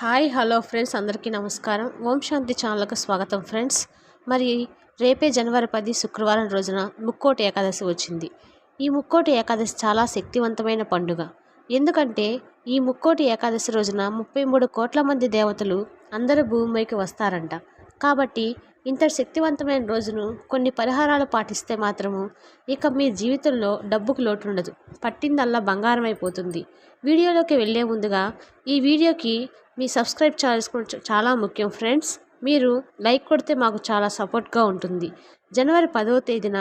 Hi hello friends అందరికీ నమస్కారం. ఓం శాంతి ఛానల్కు స్వాగతం ఫ్రెండ్స్. మరి రేపే జనవరి పది శుక్రవారం రోజున ముక్కోటి ఏకాదశి వచ్చింది. ఈ ముక్కోటి ఏకాదశి చాలా శక్తివంతమైన పండుగ. ఎందుకంటే ఈ ముక్కోటి ఏకాదశి రోజున ముప్పై మూడు కోట్ల మంది దేవతలు అందరూ భూమిపైకి వస్తారంట. కాబట్టి ఇంత శక్తివంతమైన రోజును కొన్ని పరిహారాలు పాటిస్తే మాత్రము ఇక మీ జీవితంలో డబ్బుకు లోటు ఉండదు పట్టిందల్లా బంగారం అయిపోతుంది వీడియోలోకి వెళ్ళే ముందుగా ఈ వీడియోకి మీ సబ్స్క్రైబ్ చేసుకోవడం చాలా ముఖ్యం ఫ్రెండ్స్. మీరు లైక్ కొడితే మాకు చాలా సపోర్ట్గా ఉంటుంది. జనవరి పదవ తేదీన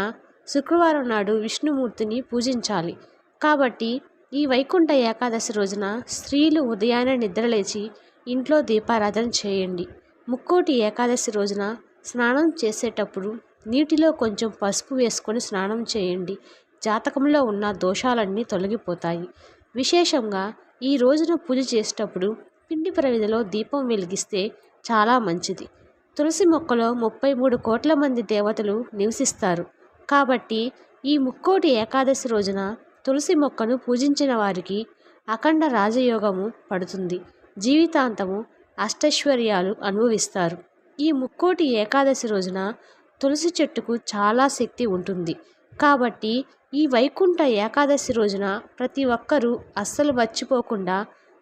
శుక్రవారం నాడు విష్ణుమూర్తిని పూజించాలి. కాబట్టి ఈ వైకుంఠ ఏకాదశి రోజున స్త్రీలు ఉదయాన్నే నిద్రలేచి ఇంట్లో దీపారాధన చేయండి. ముక్కోటి ఏకాదశి రోజున స్నానం చేసేటప్పుడు నీటిలో కొంచెం పసుపు వేసుకొని స్నానం చేయండి. జాతకంలో ఉన్న దోషాలన్నీ తొలగిపోతాయి. విశేషంగా ఈ రోజున పూజ చేసేటప్పుడు పిండి ప్రవిధిలో దీపం వెలిగిస్తే చాలా మంచిది. తులసి మొక్కలో ముప్పై మూడు కోట్ల మంది దేవతలు నివసిస్తారు. కాబట్టి ఈ ముక్కోటి ఏకాదశి రోజున తులసి మొక్కను పూజించిన వారికి అఖండ రాజయోగము పడుతుంది. జీవితాంతము అష్టైశ్వర్యాలు అనుభవిస్తారు. ఈ ముక్కోటి ఏకాదశి రోజున తులసి చెట్టుకు చాలా శక్తి ఉంటుంది. కాబట్టి ఈ వైకుంఠ ఏకాదశి రోజున ప్రతి ఒక్కరూ అస్సలు మర్చిపోకుండా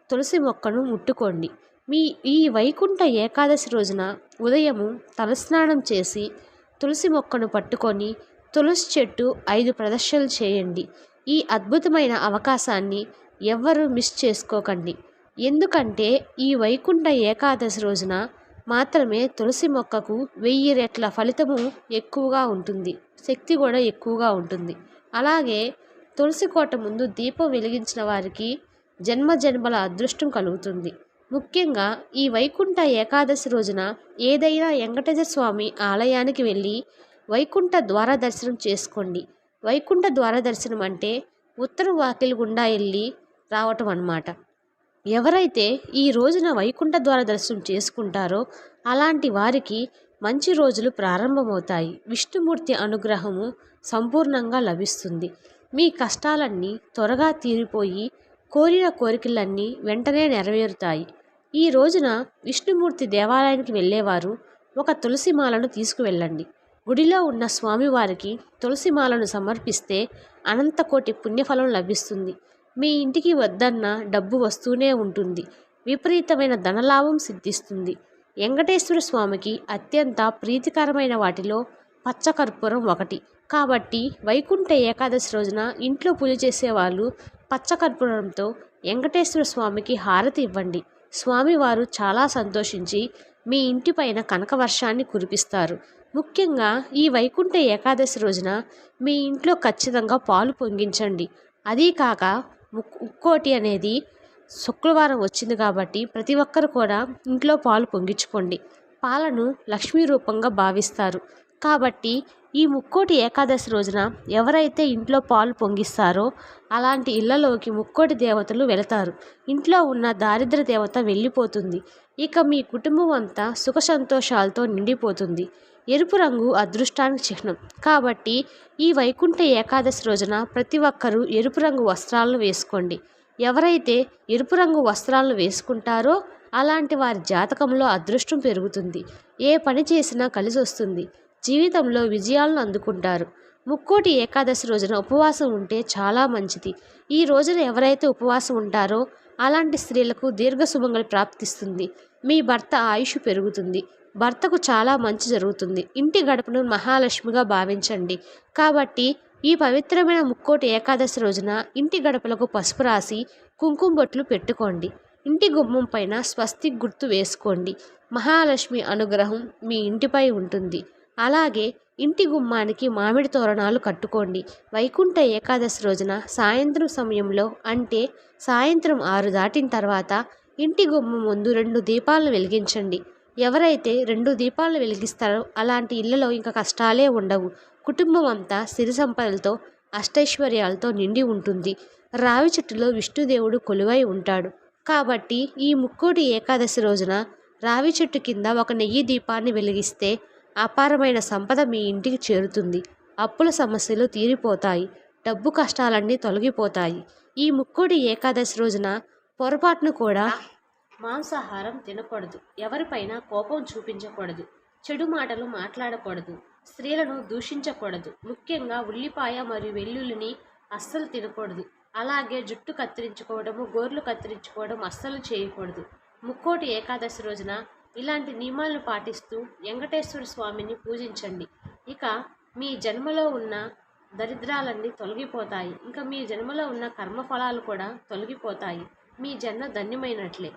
తులసి మొక్కను ముట్టుకోండి. మీ ఈ వైకుంఠ ఏకాదశి రోజున ఉదయము తలస్నానం చేసి తులసి మొక్కను పట్టుకొని తులసి చెట్టు ఐదు ప్రదర్శనలు చేయండి. ఈ అద్భుతమైన అవకాశాన్ని ఎవ్వరూ మిస్ చేసుకోకండి. ఎందుకంటే ఈ వైకుంఠ ఏకాదశి రోజున మాత్రమే తులసి మొక్కకు వెయ్యి రెట్ల ఫలితము ఎక్కువగా ఉంటుంది. శక్తి కూడా ఎక్కువగా ఉంటుంది. అలాగే తులసి కోట ముందు దీపం వెలిగించిన వారికి జన్మ జన్మల అదృష్టం కలుగుతుంది. ముఖ్యంగా ఈ వైకుంఠ ఏకాదశి రోజున ఏదైనా వెంకటేశ్వర స్వామి ఆలయానికి వెళ్ళి వైకుంఠ ద్వార దర్శనం చేసుకోండి. వైకుంఠ ద్వార దర్శనం అంటే ఉత్తర వాకిలి గుండా వెళ్ళి రావటం అన్నమాట ఎవరైతే ఈ రోజున వైకుంఠ ద్వార దర్శనం చేసుకుంటారో అలాంటి వారికి మంచి రోజులు ప్రారంభమవుతాయి. విష్ణుమూర్తి అనుగ్రహము సంపూర్ణంగా లభిస్తుంది. మీ కష్టాలన్నీ త్వరగా తీరిపోయి కోరిన కోరికలన్నీ వెంటనే నెరవేరుతాయి. ఈ రోజున విష్ణుమూర్తి దేవాలయానికి వెళ్ళేవారు ఒక తులసి మాలను తీసుకువెళ్ళండి. గుడిలో ఉన్న స్వామివారికి తులసి మాలను సమర్పిస్తే అనంతకోటి పుణ్యఫలం లభిస్తుంది. మీ ఇంటికి వద్దన్న డబ్బు వస్తూనే ఉంటుంది. విపరీతమైన ధనలాభం సిద్ధిస్తుంది. వెంకటేశ్వర స్వామికి అత్యంత ప్రీతికరమైన వాటిలో పచ్చకర్పూరం ఒకటి. కాబట్టి వైకుంఠ ఏకాదశి రోజున ఇంట్లో పూజ చేసేవాళ్ళు పచ్చకర్పూరంతో వెంకటేశ్వర స్వామికి హారతి ఇవ్వండి. స్వామివారు చాలా సంతోషించి మీ ఇంటిపైన కనక వర్షాన్ని కురిపిస్తారు. ముఖ్యంగా ఈ వైకుంఠ ఏకాదశి రోజున మీ ఇంట్లో ఖచ్చితంగా పాలు పొంగించండి. అదీ కాక ముక్కోటి అనేది శుక్రవారం వచ్చింది కాబట్టి ప్రతి ఒక్కరు కూడా ఇంట్లో పాలు పొంగించుకోండి. పాలను లక్ష్మీ రూపంగా భావిస్తారు. కాబట్టి ఈ ముక్కోటి ఏకాదశి రోజున ఎవరైతే ఇంట్లో పాలు పొంగిస్తారో అలాంటి ఇళ్ళలోకి ముక్కోటి దేవతలు వెళతారు. ఇంట్లో ఉన్న దారిద్ర దేవత వెళ్ళిపోతుంది. ఇక మీ కుటుంబం అంతా సుఖ సంతోషాలతో నిండిపోతుంది. ఎరుపు రంగు అదృష్టానికి చిహ్నం. కాబట్టి ఈ వైకుంఠ ఏకాదశి రోజున ప్రతి ఒక్కరూ ఎరుపు రంగు వస్త్రాలను వేసుకోండి. ఎవరైతే ఎరుపు రంగు వస్త్రాలను వేసుకుంటారో అలాంటి వారి జాతకంలో అదృష్టం పెరుగుతుంది. ఏ పని చేసినా కలిసి వస్తుంది. జీవితంలో విజయాలను అందుకుంటారు. ముక్కోటి ఏకాదశి రోజున ఉపవాసం ఉంటే చాలా మంచిది. ఈ రోజున ఎవరైతే ఉపవాసం ఉంటారో అలాంటి స్త్రీలకు దీర్ఘ సుమంగళి ప్రాప్తిస్తుంది. మీ భర్త ఆయుష్ పెరుగుతుంది. భర్తకు చాలా మంచి జరుగుతుంది. ఇంటి గడపను మహాలక్ష్మిగా భావించండి. కాబట్టి ఈ పవిత్రమైన ముక్కోటి ఏకాదశి రోజున ఇంటి గడపలకు పసుపు రాసి కుంకుమ బొట్లు పెట్టుకోండి. ఇంటి గుమ్మం పైన స్వస్తి గుర్తు వేసుకోండి. మహాలక్ష్మి అనుగ్రహం మీ ఇంటిపై ఉంటుంది. అలాగే ఇంటి గుమ్మానికి మామిడి తోరణాలు కట్టుకోండి. వైకుంఠ ఏకాదశి రోజున సాయంత్రం సమయంలో అంటే సాయంత్రం ఆరు దాటిన తర్వాత ఇంటి గుమ్మం ముందు రెండు దీపాలను వెలిగించండి. ఎవరైతే రెండు దీపాలను వెలిగిస్తారో అలాంటి ఇళ్ళలో ఇంకా కష్టాలే ఉండవు. కుటుంబం అంతా సిరి సంపదలతో అష్టైశ్వర్యాలతో నిండి ఉంటుంది. రావి చెట్టులో విష్ణుదేవుడు కొలువై ఉంటాడు. కాబట్టి ఈ ముక్కోటి ఏకాదశి రోజున రావి చెట్టు కింద ఒక నెయ్యి దీపాన్ని వెలిగిస్తే అపారమైన సంపద మీ ఇంటికి చేరుతుంది. అప్పుల సమస్యలు తీరిపోతాయి. డబ్బు కష్టాలన్నీ తొలగిపోతాయి. ఈ ముక్కోటి ఏకాదశి రోజున పొరపాటును కూడా మాంసాహారం తినకూడదు. ఎవరిపైన కోపం చూపించకూడదు. చెడు మాటలు మాట్లాడకూడదు. స్త్రీలను దూషించకూడదు. ముఖ్యంగా ఉల్లిపాయ మరియు వెల్లుల్లిని అస్సలు తినకూడదు. అలాగే జుట్టు కత్తిరించుకోవడము గోర్లు కత్తిరించుకోవడం అస్సలు చేయకూడదు. ముక్కోటి ఏకాదశి రోజున ఇలాంటి నియమాలను పాటిస్తూ వెంకటేశ్వర స్వామిని పూజించండి. ఇక మీ జన్మలో ఉన్న దరిద్రాలన్నీ తొలగిపోతాయి. ఇంకా మీ జన్మలో ఉన్న కర్మఫలాలు కూడా తొలగిపోతాయి. మీ జన్మ ధన్యమైనట్లే.